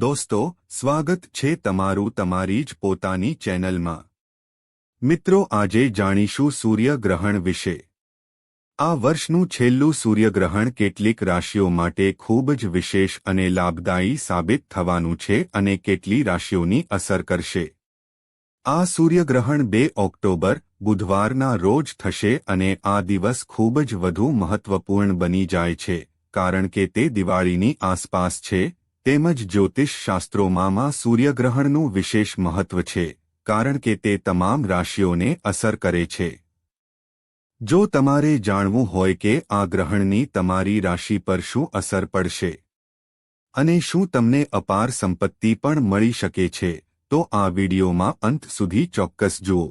દોસ્તો, સ્વાગત છે તમારું તમારી જ પોતાની ચેનલમાં. મિત્રો, આજે જાણીશું સૂર્યગ્રહણ વિશે. આ વર્ષનું છેલ્લું સૂર્યગ્રહણ કેટલીક રાશિઓ માટે ખૂબ જ વિશેષ અને લાભદાયી સાબિત થવાનું છે અને કેટલી રાશિઓની અસર કરશે. આ સૂર્યગ્રહણ બે ઓક્ટોબર, બુધવારના રોજ થશે અને આ દિવસ ખૂબ જ વધુ મહત્વપૂર્ણ બની જાય છે, કારણ કે તે દિવાળીની આસપાસ છે તેમજ જ્યોતિષ શાસ્ત્રોમાં સૂર્યગ્રહણનું વિશેષ મહત્વ છે, કારણ કે તે તમામ રાશિઓને અસર કરે છે. જો તમારે જાણવું હોય કે આ ગ્રહણની તમારી રાશિ પર શું અસર પડશે અને શું તમને અપાર સંપત્તિ પણ મળી શકે છે, તો આ વિડીયોમાં અંત સુધી ચોક્કસ જુઓ.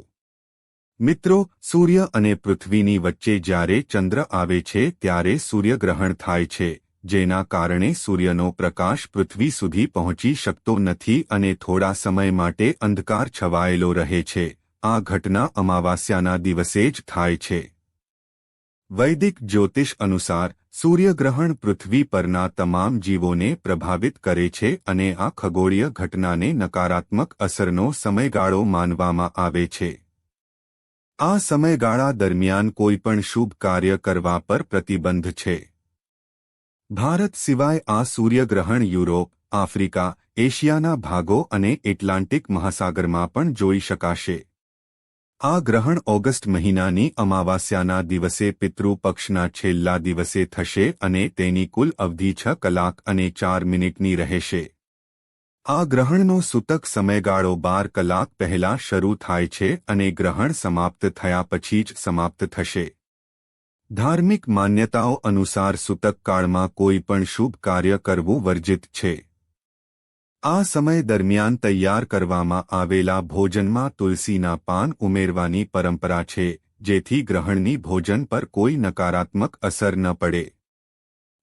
મિત્રો, સૂર્ય અને પૃથ્વીની વચ્ચે જ્યારે ચંદ્ર આવે છે, ત્યારે સૂર્યગ્રહણ થાય છે. જેના કારણે સૂર્યનો પ્રકાશ પૃથ્વી સુધી પહોંચી શકતો નથી અને થોડા સમય માટે અંધકાર છવાયેલો રહે છે. આ ઘટના અમાવાસ્યાના દિવસે જ થાય છે. વૈદિક જ્યોતિષ અનુસાર, સૂર્યગ્રહણ પૃથ્વી પરના તમામ જીવોને પ્રભાવિત કરે છે અને આ ખગોળીય ઘટનાને નકારાત્મક અસરનો સમયગાળો માનવામાં આવે છે. આ સમયગાળા દરમિયાન કોઈપણ શુભ કાર્ય કરવા પર પ્રતિબંધ છે. ભારત સિવાય આ સૂર્યગ્રહણ યુરોપ, આફ્રિકા, એશિયાના ભાગો અને એટલાન્ટિક મહાસાગરમાં પણ જોઈ શકાશે. આ ગ્રહણ ઓગસ્ટ મહિનાની અમાવાસ્યાના દિવસે પિતૃ પક્ષના છેલ્લા દિવસે થશે અને તેની કુલ અવધિ છ કલાક અને ચાર મિનિટની રહેશે. આ ગ્રહણનો સૂતક સમયગાળો બાર કલાક પહેલા શરૂ થાય છે અને ગ્રહણ સમાપ્ત થયા પછી જ સમાપ્ત થશે. ધાર્મિક માન્યતાઓ અનુસાર સૂતકકાળમાં કોઈ પણ શુભ કાર્ય કરવું વર્જિત છે. આ સમય દરમિયાન તૈયાર કરવામાં આવેલા ભોજનમાં તુલસીના પાન ઉમેરવાની પરંપરા છે, જેથી ગ્રહણની ભોજન પર કોઈ નકારાત્મક અસર ન પડે.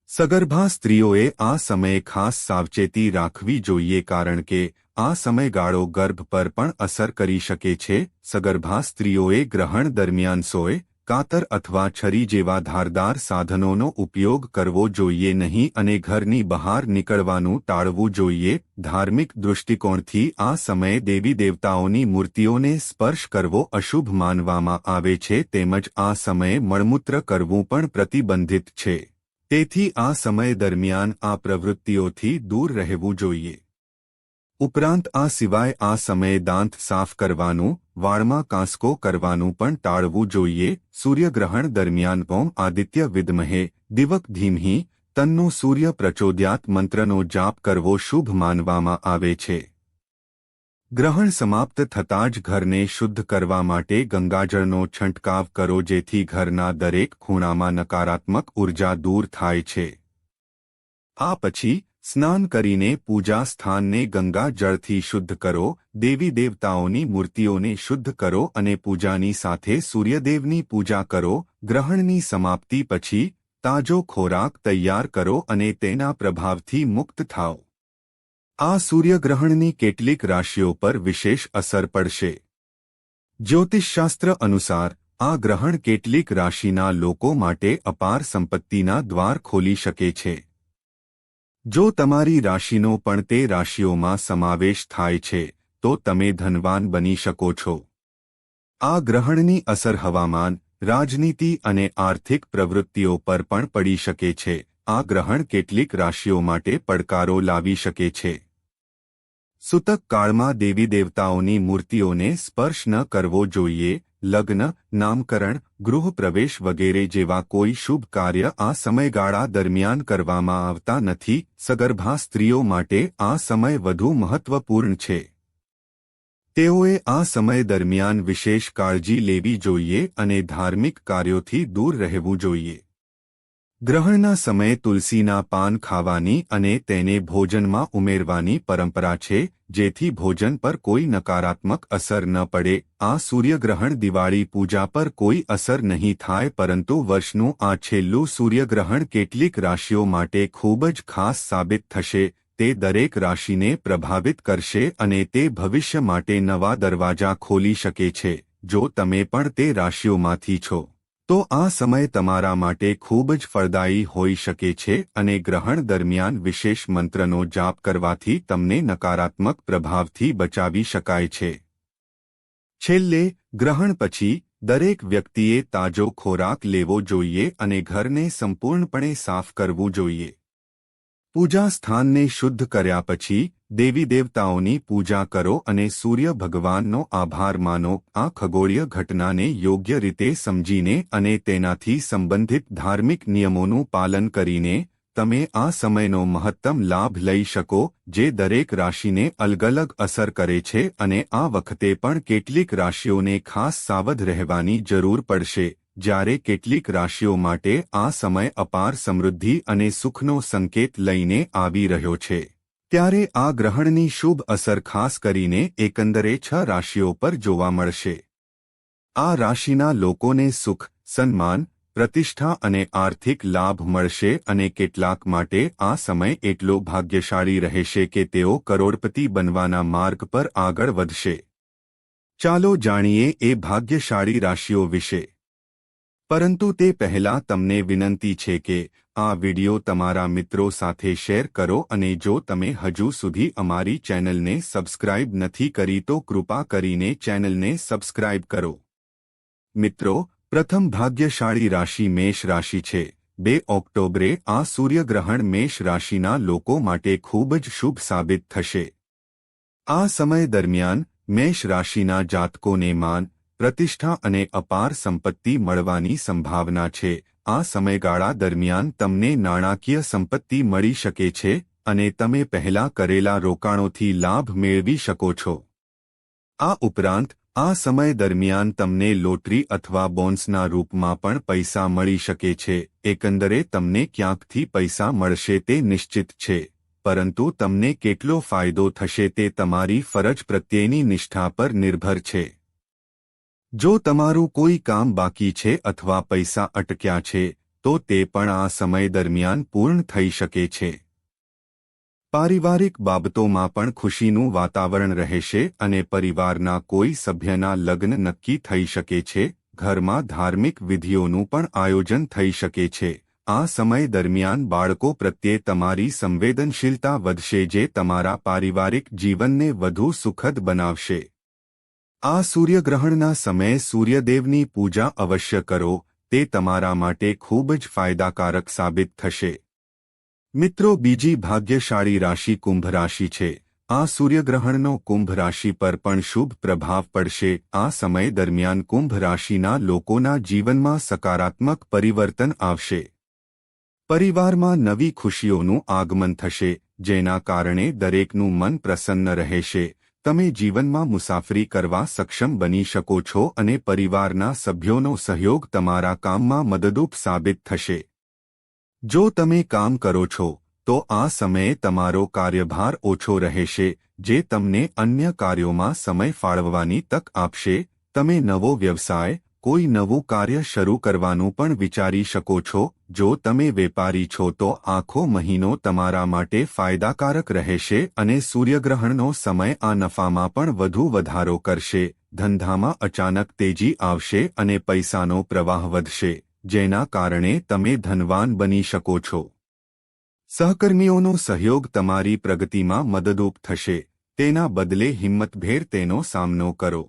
સગર્ભા સ્ત્રીઓએ આ સમયે ખાસ સાવચેતી રાખવી જોઈએ કારણ કે આ સમયગાળો ગર્ભ પર પણ અસર કરી શકે છે. સગર્ભા સ્ત્રીઓએ ગ્રહણ દરમિયાન સોય કાતર અથવા છરી જેવા ધારદાર સાધનોનો ઉપયોગ કરવો જોઈએ નહીં અને ઘરની બહાર નીકળવાનું ટાળવું જોઈએ. ધાર્મિક દૃષ્ટિકોણથી આ સમયે દેવી દેવતાઓની મૂર્તિઓને સ્પર્શ કરવો અશુભ માનવામાં આવે છે તેમજ આ સમયે મળમૂત્ર કરવું પણ પ્રતિબંધિત છે. તેથી આ સમય દરમિયાન આ પ્રવૃત્તિઓથી દૂર રહેવું જોઈએ. ઉપરાંત આ સિવાય આ સમયે દાંત સાફ કરવાનું, વાળમાં કાંસકો કરવાનું પણ ટાળવું જોઈએ. સૂર્યગ્રહણ દરમિયાન ઓમ આદિત્ય વિદમહે, દિવક ધીમહી, તન્નો સૂર્ય પ્રચોદ્યાત મંત્રનો જાપ કરવો શુભ માનવામાં આવે છે. ગ્રહણ સમાપ્ત થતાં જ ઘરને શુદ્ધ કરવા માટે ગંગાજળનો છંટકાવ કરો જેથી ઘરના દરેક ખૂણામાં નકારાત્મક ઊર્જા દૂર થાય છે. આ પછી સ્નાન કરીને પૂજા સ્થાનને ગંગા જળથી શુદ્ધ કરો, દેવી દેવતાઓની મૂર્તિઓને શુદ્ધ કરો અને પૂજાની સાથે સૂર્યદેવની પૂજા કરો, ગ્રહણની સમાપ્તિ પછી તાજો ખોરાક તૈયાર કરો અને તેના પ્રભાવથી મુક્ત થાઓ. આ સૂર્યગ્રહણની કેટલીક રાશિઓ પર વિશેષ અસર પડશે. જ્યોતિષશાસ્ત્ર અનુસાર, આ ગ્રહણ કેટલીક રાશિના લોકો માટે અપાર સંપત્તિના દ્વાર ખોલી શકે છે. જો તમારી રાશિનો પણ તે રાશિઓમાં સમાવેશ થાય છે, તો તમે ધનવાન બની શકો છો. આ ગ્રહણની અસર હવામાન, રાજનીતિ અને આર્થિક પ્રવૃત્તિઓ પર પણ પડી શકે છે. આ ગ્રહણ કેટલીક રાશિઓ માટે પડકારો લાવી શકે છે. સૂતક કાળમાં દેવી દેવતાઓની મૂર્તિઓને સ્પર્શ ન કરવો જોઈએ લગ્ન, નામકરણ, ગૃહપ્રવેશ વગેરે જેવા કોઈ શુભ કાર્ય આ સમયગાળા દરમિયાન કરવામાં આવતા નથી. સગર્ભા સ્ત્રીઓ માટે આ સમય વધુ મહત્વપૂર્ણ છે. તેઓએ આ સમય દરમિયાન વિશેષ કાળજી લેવી જોઈએ અને ધાર્મિક કાર્યોથી દૂર રહેવું જોઈએ. ગ્રહણના સમયે તુલસીના પાન ખાવાની અને તેને ભોજનમાં ઉમેરવાની પરંપરા છે, જેથી ભોજન પર કોઈ નકારાત્મક અસર ન પડે. આ સૂર્યગ્રહણ દિવાળી પૂજા પર કોઈ અસર નહીં થાય, પરંતુ વર્ષનું આ છેલ્લું સૂર્યગ્રહણ કેટલીક રાશિઓ માટે ખૂબ જ ખાસ સાબિત થશે. તે દરેક રાશિને પ્રભાવિત કરશે અને તે ભવિષ્ય માટે નવા દરવાજા ખોલી શકે છે. જો તમે પણ તે રાશિઓમાંથી છો તો આ સમય તમારા માટે ખૂબ જ ફળદાયી હોઈ શકે છે અને ગ્રહણ દરમિયાન વિશેષ મંત્રનો જાપ કરવાથી તમને નકારાત્મક પ્રભાવથી બચાવી શકાય છે. છેલ્લે, ગ્રહણ પછી, દરેક વ્યક્તિએ તાજો ખોરાક લેવો જોઈએ અને ઘરને સંપૂર્ણપણે સાફ કરવું જોઈએ. પૂજા સ્થાનને શુદ્ધ કર્યા પછી દેવી દેવતાઓની પૂજા કરો અને સૂર્ય ભગવાનનો આભાર માનો. આ ખગોળીય ઘટનાને યોગ્ય રીતે સમજીને અને તેનાથી સંબંધિત ધાર્મિક નિયમોનું પાલન કરીને તમે આ સમયનો મહત્તમ લાભ લઈ શકો, જે દરેક રાશિને અલગ અલગ અસર કરે છે અને આ વખતે પણ કેટલીક રાશિઓને ખાસ સાવધ રહેવાની જરૂર પડશે. જ્યારે કેટલીક રાશિઓ માટે આ સમય અપાર સમૃદ્ધિ અને સુખનો સંકેત લઈને આવી રહ્યો છે. ત્યારે આ ગ્રહણની શુભ અસર ખાસ કરીને એકંદરે છ રાશિઓ પર જોવા મળશે. આ રાશિના લોકોને સુખ, સન્માન, પ્રતિષ્ઠા અને આર્થિક લાભ મળશે અને કેટલાક માટે આ સમય એટલો ભાગ્યશાળી રહેશે કે તેઓ કરોડપતિ બનવાના માર્ગ પર આગળ વધશે. ચાલો જાણીએ એ ભાગ્યશાળી રાશિઓ વિશે. પરંતુ તે પહેલા તમને વિનંતી છે કે આ વિડિયો તમારા મિત્રો સાથે શેર કરો અને જો તમે હજુ સુધી અમારી ચેનલને સબસ્ક્રાઇબ નથી કરી તો કૃપા કરીને ચેનલને સબસ્ક્રાઇબ કરો. મિત્રો, પ્રથમ ભાગ્યશાળી રાશિ મેષ રાશિ છે. બે ઓક્ટોબરે આ સૂર્યગ્રહણ મેષ રાશિના લોકો માટે ખૂબ જ શુભ સાબિત થશે. આ સમય દરમિયાન મેષ રાશિના જાતકોને માન, પ્રતિષ્ઠા અને અપાર સંપત્તિ મળવાની સંભાવના છે. આ સમયગાળા દરમિયાન તમને નાણાકીય સંપત્તિ મળી શકે છે અને તમે પહેલા કરેલા રોકાણોથી લાભ મેળવી શકો છો. આ ઉપરાંત, આ સમય દરમિયાન તમને લોટરી અથવા બોન્સના રૂપમાં પણ પૈસા મળી શકે છે, એકંદરે તમને ક્યાંકથી પૈસા મળશે તે નિશ્ચિત છે, પરંતુ તમને કેટલો ફાયદો થશે તે તમારી ફરજ પ્રત્યેની નિષ્ઠા પર નિર્ભર છે. જો તમારું કોઈ કામ બાકી છે અથવા પૈસા અટક્યા છે, તો તે પણ આ સમય દરમિયાન પૂર્ણ થઈ શકે છે. પારિવારિક બાબતોમાં પણ ખુશીનું વાતાવરણ રહેશે અને પરિવારના કોઈ સભ્યના લગ્ન નક્કી થઈ શકે છે, ઘરમાં ધાર્મિક વિધિઓનું પણ આયોજન થઈ શકે છે. આ સમય દરમિયાન બાળકો પ્રત્યે તમારી સંવેદનશીલતા વધશે જે તમારા પારિવારિક જીવનને વધુ સુખદ બનાવશે. આ સૂર્યગ્રહણના સમયે સૂર્યદેવની પૂજા અવશ્ય કરો, તે તમારા માટે ખૂબ જ ફાયદાકારક સાબિત થશે. મિત્રો, બીજી ભાગ્યશાળી રાશિ કુંભ રાશિ છે. આ સૂર્યગ્રહણનો કુંભ રાશિ પર પણ શુભ પ્રભાવ પડશે. આ સમય દરમિયાન કુંભ રાશિના લોકોના જીવનમાં સકારાત્મક પરિવર્તન આવશે. પરિવારમાં નવી ખુશીઓનું આગમન થશે, જેના કારણે દરેકનું મન પ્રસન્ન રહેશે. તમે જીવનમાં મુસાફરી કરવા સક્ષમ બની શકો છો અને પરિવારના સભ્યોનો સહયોગ તમારા કામમાં મદદરૂપ સાબિત થશે. જો તમે કામ કરો છો, તો આ સમયે તમારો કાર્યભાર ઓછો રહેશે, જે તમને અન્ય કાર્યોમાં સમય ફાળવવાની તક આપશે, તમે નવો વ્યવસાય કોઈ નવું કાર્ય શરૂ કરવાનું પણ વિચારી શકો છો. જો તમે વેપારી છો તો આખો મહિનો તમારા માટે ફાયદાકારક રહેશે અને સૂર્યગ્રહણનો સમય આ નફામાં પણ વધુ વધારો કરશે. ધંધામાં અચાનક તેજી આવશે અને પૈસાનો પ્રવાહ વધશે, જેના કારણે તમે ધનવાન બની શકો છો. સહકર્મીઓનો સહયોગ તમારી પ્રગતિમાં મદદરૂપ થશે. તેના બદલે હિંમતભેર તેનો સામનો કરો.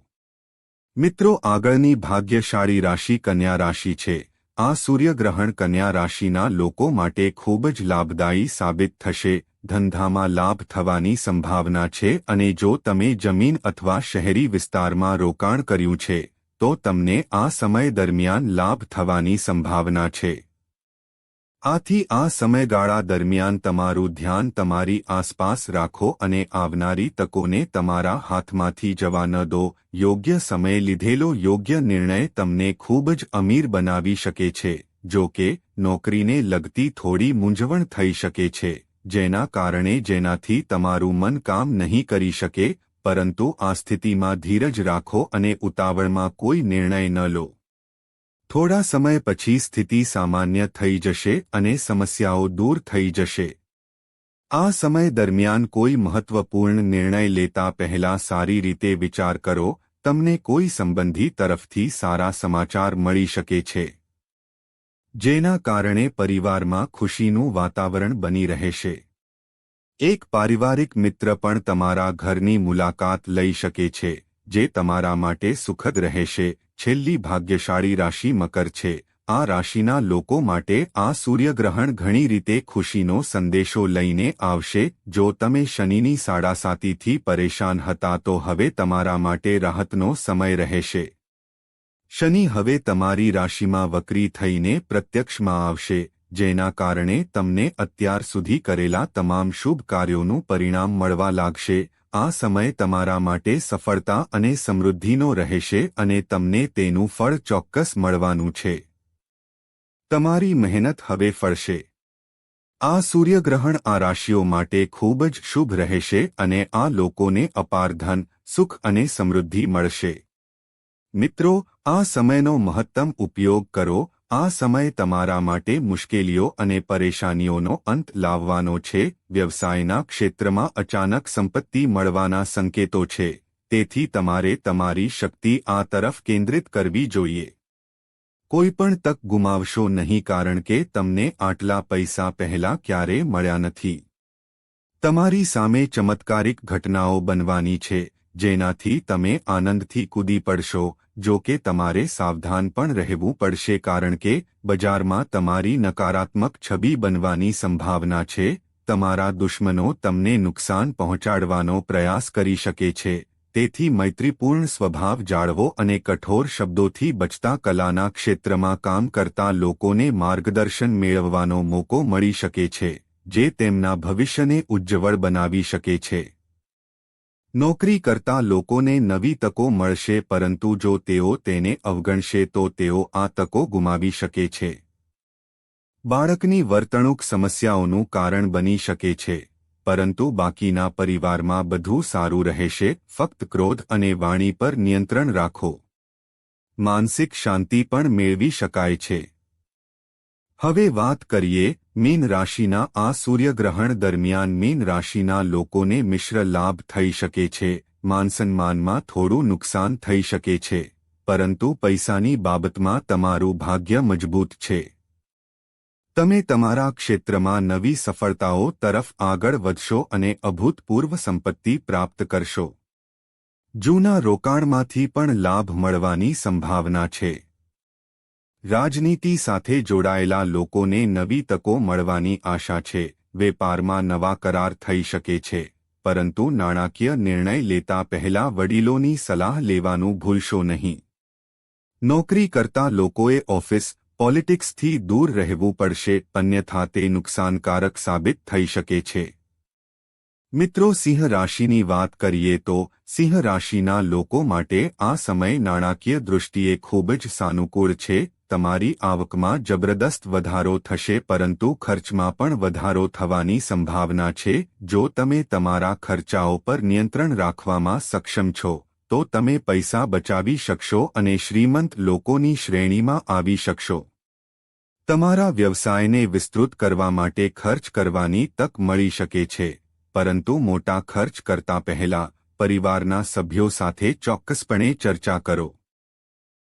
મિત્રો, આગળની ભાગ્યશાળી રાશિ કન્યા રાશિ છે. આ સૂર્યગ્રહણ કન્યા રાશિના લોકો માટે ખૂબ જ લાભદાયી સાબિત થશે. ધંધામાં લાભ થવાની સંભાવના છે અને જો તમે જમીન અથવા શહેરી વિસ્તારમાં રોકાણ કર્યું છે, તો તમને આ સમય દરમિયાન લાભ થવાની સંભાવના છે. આથી આ સમયગાળા દરમિયાન તમારું ધ્યાન તમારી આસપાસ રાખો અને આવનારી તકોને તમારા હાથમાંથી જવા ન દો. યોગ્ય સમયે લીધેલો યોગ્ય નિર્ણય તમને ખૂબ જ અમીર બનાવી શકે છે, જો કે નોકરીને લગતી થોડી મૂંઝવણ થઈ શકે છે, જેના કારણે જેનાથી તમારું મન કામ નહીં કરી શકે, પરંતુ આ સ્થિતિમાં ધીરજ રાખો અને ઉતાવળમાં કોઈ નિર્ણય ન લો. થોડા સમય પછી સ્થિતિ સામાન્ય થઈ જશે અને સમસ્યાઓ દૂર થઈ જશે. આ સમય દરમિયાન કોઈ મહત્વપૂર્ણ નિર્ણય લેતા પહેલા સારી રીતે વિચાર કરો, તમને કોઈ સંબંધી તરફથી સારા સમાચાર મળી શકે છે. જેના કારણે પરિવારમાં ખુશીનું વાતાવરણ બની રહેશે. એક પારિવારિક મિત્ર પણ તમારા ઘરની મુલાકાત લઈ શકે છે, જે તમારા માટે સુખદ રહેશે. છેલ્લી ભાગ્યશાળી રાશિ મકર છે. આ રાશિના લોકો માટે આ સૂર્યગ્રહણ ઘણી રીતે ખુશીનો સંદેશો લઈને આવશે. જો તમે શનિની સાડાસાતીથી પરેશાન હતા તો હવે તમારા માટે રાહતનો સમય રહેશે. શનિ હવે તમારી રાશિમાં વક્રી થઈને પ્રત્યક્ષમાં આવશે, જેના કારણે તમને અત્યાર સુધી કરેલા તમામ શુભ કાર્યોનું પરિણામ મળવા લાગશે. આ સમય તમારા માટે સફળતા અને સમૃદ્ધિનો રહેશે અને તમને તેનું ફળ ચોક્કસ મળવાનું છે. તમારી મહેનત હવે ફળશે. આ સૂર્યગ્રહણ આ રાશિઓ માટે ખૂબ જ શુભ રહેશે અને આ લોકોને અપાર ધન, સુખ અને સમૃદ્ધિ મળશે. મિત્રો, આ સમયનો મહત્તમ ઉપયોગ કરો આ સમય તમારા માટે મુશ્કેલીઓ અને પરેશાનીઓનો અંત લાવવાનો છે. વ્યવસાયના ક્ષેત્રમાં અચાનક સંપત્તિ મળવાના સંકેતો છે. તેથી તમારે તમારી શક્તિ આ તરફ કેન્દ્રિત કરવી જોઈએ. કોઈપણ તક ગુમાવશો નહીં કારણ કે તમને આટલા પૈસા પહેલા ક્યારે મળ્યા નથી. તમારી સામે ચમત્કારિક ઘટનાઓ બનવાની છે. જેનાથી તમે આનંદથી કૂદી પડશો જો કે તમારે સાવધાન પણ રહેવું પડશે કારણ કે બજારમાં તમારી નકારાત્મક છબી બનવાની સંભાવના છે, તમારા દુશ્મનો તમને નુકસાન પહોંચાડવાનો પ્રયાસ કરી શકે છે, તેથી મૈત્રીપૂર્ણ સ્વભાવ જાળવો અને કઠોર શબ્દોથી બચતા કલાના ક્ષેત્રમાં કામ કરતા લોકોને માર્ગદર્શન મેળવવાનો મોકો મળી શકે છે, જે તેમના ભવિષ્યને ઉજ્જવળ બનાવી શકે છે. નોકરી કરતા લોકોને નવી તકો મળશે પરંતુ જો તેઓ તેને અવગણશે તો તેઓ આ તકો ગુમાવી શકે છે. બાળકની વર્તણૂક સમસ્યાઓનું કારણ બની શકે છે, પરંતુ બાકીના પરિવારમાં બધું સારું રહેશે, ફક્ત ક્રોધ અને વાણી પર નિયંત્રણ રાખો. માનસિક શાંતિ પણ મેળવી શકાય છે. હવે વાત કરીએ મીન રાશિના આ સૂર્યગ્રહણ દરમિયાન મીન રાશિના લોકોને મિશ્ર લાભ થઈ શકે છે, માનસન્માનમાં થોડું નુકસાન થઈ શકે છે, પરંતુ પૈસાની બાબતમાં તમારું ભાગ્ય મજબૂત છે. તમે તમારા ક્ષેત્રમાં નવી સફળતાઓ તરફ આગળ વધશો અને અભૂતપૂર્વ સંપત્તિ પ્રાપ્ત કરશો. જૂના રોકાણમાંથી પણ લાભ મળવાની સંભાવના છે. રાજનીતિ સાથે જોડાયેલા લોકોને નવી તકો મળવાની આશા છે. વેપારમાં નવા કરાર થઈ શકે છે. પરંતુ નાણાકીય નિર્ણય લેતા પહેલા વડીલોની સલાહ લેવાનું ભૂલશો નહીં. નોકરી કરતા લોકોએ ઓફિસ પોલિટિક્સથી દૂર રહેવું પડશે. અન્યથા તે નુકસાનકારક સાબિત થઈ શકે છે. મિત્રો, સિંહ રાશિની વાત કરીએ તો સિંહ રાશિના લોકો માટે આ સમય નાણાકીય દૃષ્ટિએ ખૂબ જ સાનુકૂળ છે. તમારી આવકમાં જબરદસ્ત વધારો થશે પરંતુ ખર્ચમાં પણ વધારો થવાની સંભાવના છે. જો તમે તમારા ખર્ચાઓ પર નિયંત્રણ રાખવામાં સક્ષમ છો, તો તમે પૈસા બચાવી શકશો અને શ્રીમંત લોકોની શ્રેણીમાં આવી શકશો. તમારા વ્યવસાયને વિસ્તૃત કરવા માટે ખર્ચ કરવાની તક મળી શકે છે, પરંતુ મોટા ખર્ચ કરતા પહેલા પરિવારના સભ્યો સાથે ચોક્કસપણે ચર્ચા કરો.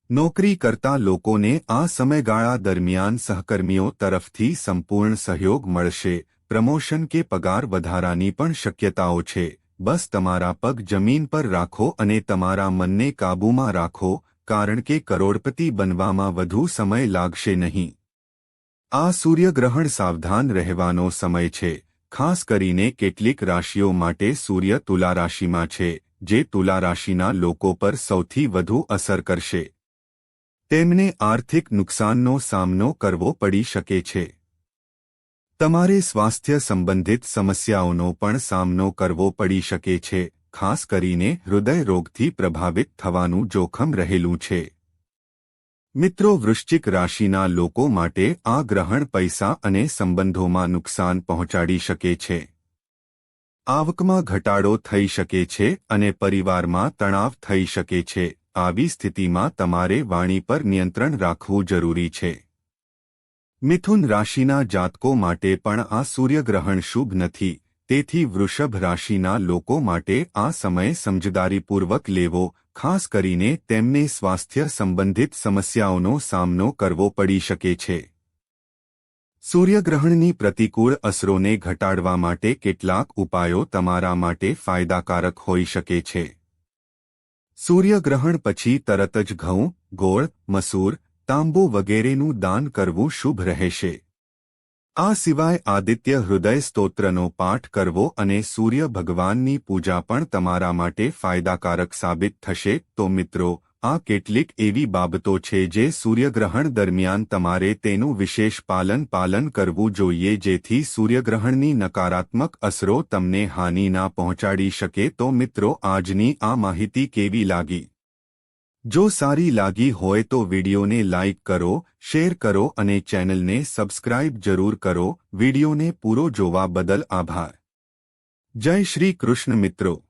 નોકરી કરતા લોકોને આ સમયગાળા દરમિયાન સહકર્મીઓ તરફથી સંપૂર્ણ સહયોગ મળશે. પ્રમોશન કે પગાર વધારાની પણ શક્યતાઓ છે. બસ તમારા પગ જમીન પર રાખો અને તમારા મનને કાબૂમાં રાખો, કારણ કે કરોડપતિ બનવામાં વધુ સમય લાગશે નહીં. આ સૂર્યગ્રહણ સાવધાન રહેવાનો સમય છે. ખાસ કરીને કેટલીક રાશિઓ માટે સૂર્ય તુલા રાશિમાં છે, જે તુલા રાશિના લોકો પર સૌથી વધુ અસર કરશે. તેમને આર્થિક નુકસાનનો સામનો કરવો પડી શકે છે. તમારે સ્વાસ્થ્ય સંબંધિત સમસ્યાઓનો પણ સામનો કરવો પડી શકે છે, ખાસ કરીને હૃદય રોગથી પ્રભાવિત થવાનું જોખમ રહેલું છે. મિત્રો, વૃશ્ચિક રાશિના લોકો માટે આ ગ્રહણ પૈસા અને સંબંધોમાં નુકસાન પહોંચાડી શકે છે. આવકમાં ઘટાડો થઈ શકે છે અને પરિવારમાં તણાવ થઈ શકે છે. આવી સ્થિતિમાં તમારે વાણી પર નિયંત્રણ રાખવું જરૂરી છે. મિથુન રાશિના જાતકો માટે પણ આ સૂર્યગ્રહણ શુભ નથી, તેથી વૃષભ રાશિના લોકો માટે આ સમય સમજદારીપૂર્વક લેવો, ખાસ કરીને તેમને સ્વાસ્થ્ય સંબંધિત સમસ્યાઓનો સામનો કરવો પડી શકે છે. સૂર્યગ્રહણની પ્રતિકૂળ અસરોને ઘટાડવા માટે કેટલાક ઉપાયો તમારા માટે ફાયદાકારક હોઈ શકે છે. સૂર્યગ્રહણ પછી તરત જ ઘઉં, ગોળ, મસૂર, તાંબુ વગેરેનું દાન કરવું શુભ રહેશે. આ સિવાય આદિત્ય હૃદય સ્તોત્રનો પાઠ કરવો અને સૂર્ય ભગવાનની પૂજા પણ તમારા માટે ફાયદાકારક સાબિત થશે. તો મિત્રો આ કેટલીક એવી બાબતો છે જે સૂર્યગ્રહણ દરમિયાન તમારે તેનું વિશેષ પાલન પાલન કરવું જોઈએ જેથી સૂર્યગ્રહણની નકારાત્મક અસરો તમને હાનિ ના પહોંચાડી શકે. તો મિત્રો, આજની આ માહિતી કેવી લાગી? જો સારી લાગી હોય તો વિડિયોને લાઇક કરો, શેર કરો અને ચેનલને સબસ્ક્રાઇબ જરૂર કરો. વિડિયોને પૂરો જોવા બદલ આભાર. જય શ્રી કૃષ્ણ મિત્રો.